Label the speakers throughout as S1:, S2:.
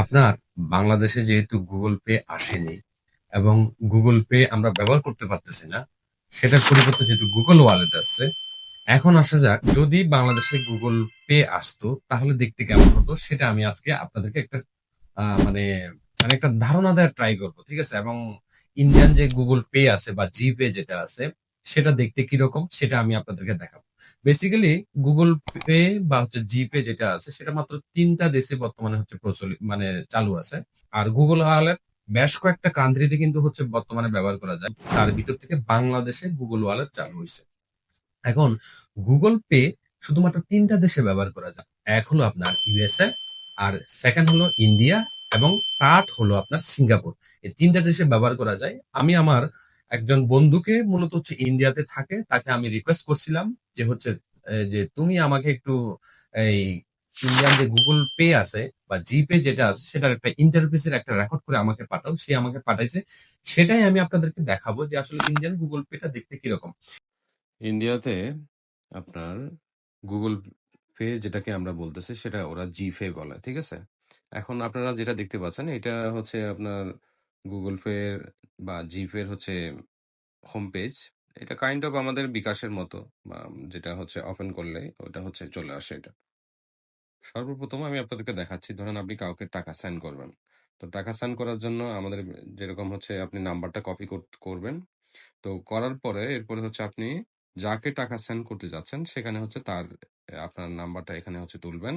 S1: আপনার বাংলাদেশে যেহেতু গুগল পে আসেনি এবং গুগল পে আমরা ব্যবহার করতে পারতেছি না, সেটার পরিবর্তে যেহেতু গুগল ওয়ালেট আসছে, এখন আসা যাক, যদি বাংলাদেশে গুগল পে আসতো, তাহলে দেখতে কেমন হতো? সেটা আমি আজকে আপনাদেরকে একটা মানে মানে একটা ধারণা দেওয়ার ট্রাই করব, ঠিক আছে? এবং ইন্ডিয়ান যে গুগল পে আছে বা জি পে যেটা আছে, সেটা দেখতে কীরকম, সেটা আমি আপনাদেরকে দেখাবো। বেসিক্যালি গুগল পে বা হচ্ছে জি পে যেটা আছে, সেটা মাত্র তিনটা দেশে বর্তমানে হচ্ছে প্রচলিত মানে চালু আছে। আর গুগল ওয়ালেট বেশ কয়েকটা কান্ট্রিতে কিন্তু হচ্ছে বর্তমানে ব্যবহার করা যায়। তার ভিতর থেকে বাংলাদেশে গুগল ওয়ালেট চালু হয়েছে। এখন গুগল পে শুধুমাত্র তিনটা দেশে ব্যবহার করা যায়। এক হলো আপনার ইউএসএ আর সেকেন্ড হলো ইন্ডিয়া এবং থার্ড হলো আপনার সিঙ্গাপুর এই তিনটা দেশে ব্যবহার করা যায়। আমি আমার একজন বন্ধুকে মূলত হচ্ছে ইন্ডিয়াতে থাকে, তাকে আমি রিকোয়েস্ট করছিলাম যে হচ্ছে যে তুমি আমাকে একটু, এই ইন্ডিয়ান যে গুগল পে আছে বা জিপে যেটা আছে, সেটার একটা ইন্টারফেসের একটা রেকর্ড করে আমাকে পাঠাও। সে আমাকে পাঠাইছে। সেটাই আমি আপনাদেরকে দেখাবো যে আসলে ইন্ডিয়ান গুগল পেটা দেখতে কীরকম।
S2: ইন্ডিয়াতে আপনার গুগল পে যেটাকে আমরা বলতেছি, সেটা ওরা জিপে বলে, ঠিক আছে? এখন আপনারা যেটা দেখতে পাচ্ছেন, এটা হচ্ছে আপনার গুগল পে বা জিপের হচ্ছে হোম পেজ এটা কাইন্ড অফ আমাদের বিকাশের মতো, বা যেটা হচ্ছে ওপেন করলে ওটা হচ্ছে চলে আসে এটা। সর্বপ্রথম আমি আপনাদেরকে দেখাচ্ছি, ধরেন আপনি কাউকে টাকা সেন্ড করবেন। তো টাকা সেন্ড করার জন্য আমাদের যেরকম হচ্ছে আপনি নাম্বারটা কপি করবেন। তো করার পরে এরপরে হচ্ছে আপনি যাকে টাকা সেন্ড করতে যাচ্ছেন, সেখানে হচ্ছে তার আপনার নাম্বারটা এখানে হচ্ছে তুলবেন।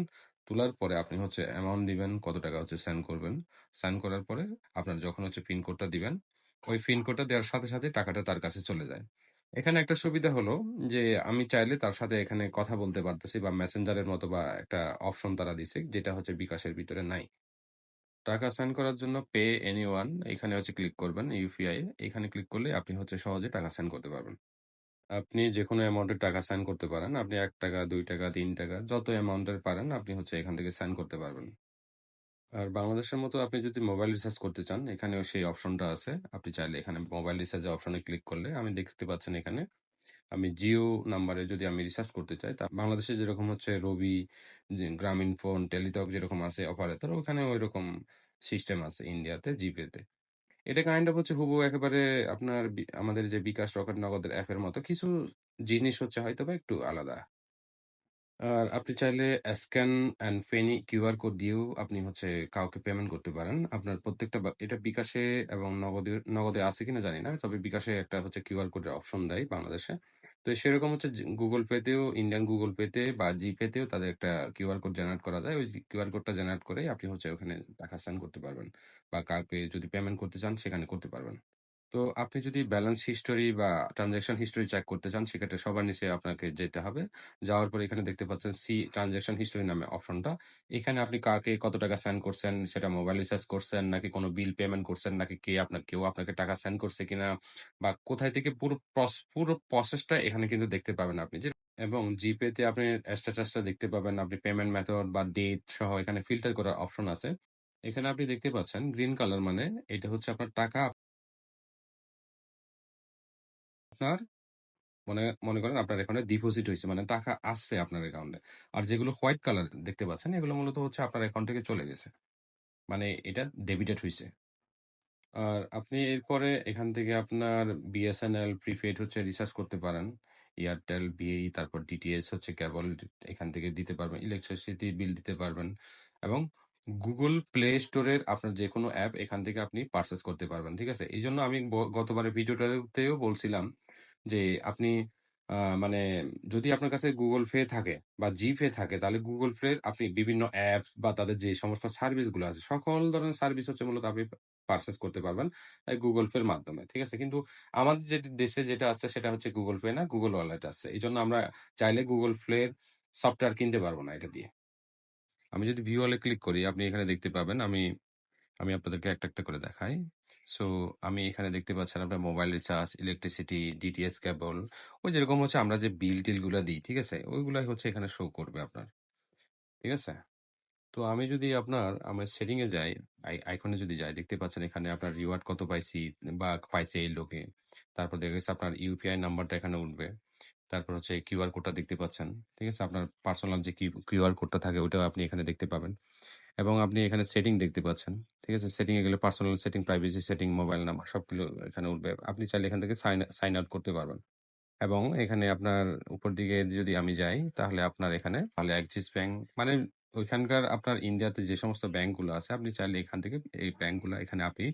S2: তোলার পরে আপনি হচ্ছে অ্যামাউন্ট দিবেন, কত টাকা হচ্ছে সেন্ড করবেন। সেন্ড করার পরে আপনার যখন হচ্ছে পিন কোডটা দিবেন, ওই পিন কোডটা দেওয়ার সাথে সাথে টাকাটা তার কাছে চলে যায়। এখানে একটা সুবিধা হলো যে আমি চাইলে তার সাথে এখানে কথা বলতে পারতেছি বা মেসেঞ্জারের মতো বা একটা অপশন তারা দিছে, যেটা হচ্ছে বিকাশের ভিতরে নাই। টাকা সেন্ড করার জন্য পে এনি ওয়ান এখানে হচ্ছে ক্লিক করবেন ইউপিআই এখানে ক্লিক করলে আপনি হচ্ছে সহজে টাকা সেন্ড করতে পারবেন। আপনি যে কোনো অ্যামাউন্টের টাকা সেন্ড করতে পারেন। আপনি এক টাকা, দুই টাকা, তিন টাকা, যত অ্যামাউন্টের পারেন, আপনি হচ্ছে এখান থেকে সেন্ড করতে পারবেন। আর বাংলাদেশের মতো আপনি যদি মোবাইল রিচার্জ করতে চান, এখানেও সেই অপশনটা আছে। আপনি চাইলে এখানে মোবাইল রিচার্জের অপশনে ক্লিক করলে আমি দেখতে পাচ্ছেন এখানে, আমি জিও নাম্বারে যদি আমি রিচার্জ করতে চাই, তা বাংলাদেশে যেরকম হচ্ছে রবি গ্রামীণ ফোন, টেলিটক যেরকম আছে অপারেটর ওখানে ওই রকম সিস্টেম আছে ইন্ডিয়াতে জিপেতে এটা কাইন্ড অফ হচ্ছে হুবু একেবারে আপনার আমাদের যে বিকাশ রকেট নগদের অ্যাপের মতো কিছু জিনিস হচ্ছে হয়তো বা একটু আলাদা। আর আপনি চাইলে স্ক্যান অ্যান্ড ফেনি কিউআর কোড দিয়েও আপনি হচ্ছে কাউকে পেমেন্ট করতে পারেন। আপনার প্রত্যেকটা এটা বিকাশে এবং নগদে নগদে আছে কিনা জানি না, তবে বিকাশে একটা হচ্ছে কিউআর কোডের অপশন দেয় বাংলাদেশে। তো সেরকম হচ্ছে গুগল পেতেও ইন্ডিয়ান গুগল পেতে বা জিপেতেও তাদের একটা কিউআর কোড জেনারেট করা যায়। ওই কিউআর কোডটা জেনারেট করে আপনি হচ্ছে ওখানে টাকা সেন্ড করতে পারবেন বা কাউকে যদি পেমেন্ট করতে চান সেখানে করতে পারবেন। তো আপনি যদি ব্যালেন্স হিস্টোরি বা ট্রানজাকশন হিস্টোরি চেক করতে চান, সেক্ষেত্রে সবার নিচে আপনাকে যেতে হবে। যাওয়ার পর এখানে দেখতে পাচ্ছেন সি ট্রানজাকশন হিস্টোরি নামে অপশনটা এখানে আপনি কাকে কত টাকা সেন্ড করছেন, সেটা মোবাইল রিচার্জ করছেন, নাকি কোনো বিল পেমেন্ট করছেন, নাকি কে আপনার, কেউ আপনাকে টাকা সেন্ড করছে কিনা, বা কোথায় থেকে পুরো পুরো প্রসেসটা এখানে কিন্তু দেখতে পাবেন আপনি। যে, এবং জিপে তে আপনি স্ট্যাটাসটা দেখতে পাবেন, আপনি পেমেন্ট মেথড বা ডেট সহ এখানে ফিল্টার করার অপশন আছে। এখানে আপনি দেখতে পাচ্ছেন গ্রিন কালার মানে এটা হচ্ছে আপনার টাকা আপনার মনে মনে করেন আপনার এখানে ডিপোজিট হয়েছে মানে টাকা আসছে আপনার অ্যাকাউন্টে আর যেগুলো হোয়াইট কালার দেখতে পাচ্ছেন, এগুলো মূলত হচ্ছে আপনার অ্যাকাউন্ট থেকে চলে গেছে। মানে এটা ডেবিটেড হয়েছে। আর আপনি এরপরে এখান থেকে আপনার বিএসএনএল প্রিপেড হচ্ছে রিচার্জ করতে পারেন। এয়ারটেল বিএই তারপর ডিটিএস হচ্ছে কেবল এখান থেকে দিতে পারবেন। ইলেকট্রিসিটি বিল দিতে পারবেন। এবং গুগল প্লে স্টোরের আপনার যে কোনো অ্যাপ এখান থেকে আপনি পারচেস করতে পারবেন, ঠিক আছে? এই জন্য আমি গতবারের ভিডিওটাতেও বলছিলাম যে আপনি মানে যদি আপনার কাছে গুগল পে থাকে বা জি পে থাকে, তাহলে গুগল পে আপনি বিভিন্ন অ্যাপস বা তাদের যে সমস্ত সার্ভিসগুলো আছে, সকল ধরনের সার্ভিস হচ্ছে মূলত আপনি পারচেস করতে পারবেন গুগল পের মাধ্যমে, ঠিক আছে? কিন্তু আমাদের যে দেশে যেটা আছে সেটা হচ্ছে গুগল পে না গুগল ওয়ালেট আছে এই জন্য আমরা চাইলে গুগল প্লের সফটওয়্যার কিনতে পারব না এটা দিয়ে। আমি যদি ভিউ ওয়ালে ক্লিক করি, আপনি এখানে দেখতে পাবেন আমি আমি আপনাদেরকে একটা একটা করে দেখাই। সো আমি এখানে দেখতে পাচ্ছেন আপনার mobile recharge electricity DTS cable ওই যেরকম হচ্ছে আমরা যে বিল টিলগুলো দিই, ঠিক আছে? ওইগুলাই হচ্ছে এখানে শো করবে আপনার, ঠিক আছে? তো আমি যদি আপনার, আমার সেটিং এ যাই আইকনে যদি যাই, দেখতে পাচ্ছেন এখানে আপনার রিওয়ার্ড কত পাইছি বা পাইছে এই লোকে, তারপর দেখা গেছে আপনার ইউপিআই নাম্বারটা এখানে উঠবে। তারপর হচ্ছে কিউআর কোডটা দেখতে পাচ্ছেন ঠিক আছে আপনার পার্সোনাল যে কিউআর কোডটা থাকে ওটাও আপনি এখানে দেখতে পাবেন এবং আপনি এখানে সেটিং দেখতে পাচ্ছেন। ঠিক আছে? সেটিং এ গেলে personal setting, privacy setting, mobile number সবগুলো এখানে উঠবে। আপনি চাইলে এখান থেকে সাইন সাইন আউট করতে পারবেন। এবং এখানে আপনার উপর দিকে যদি আমি যাই তাহলে আপনার এখানে তাহলে অ্যাক্সিস ব্যাংক মানে ওইখানকার আপনার ইন্ডিয়াতে যে সমস্ত ব্যাংকগুলো আছে আপনি চাইলে এখান থেকে এই ব্যাংকগুলো এখানে আপনি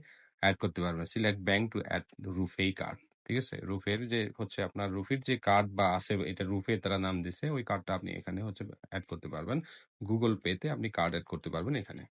S2: অ্যাড করতে পারবেন। Select bank to add RuPay card. ঠিক আছে? রুফের যে হচ্ছে আপনার রুফের যে কার্ড বা আছে, এটা রুফে তারা নাম দিছে, ওই কার্ডটা আপনি এখানে হচ্ছে অ্যাড করতে পারবেন। গুগল পেতে আপনি কার্ড অ্যাড করতে পারবেন এখানে।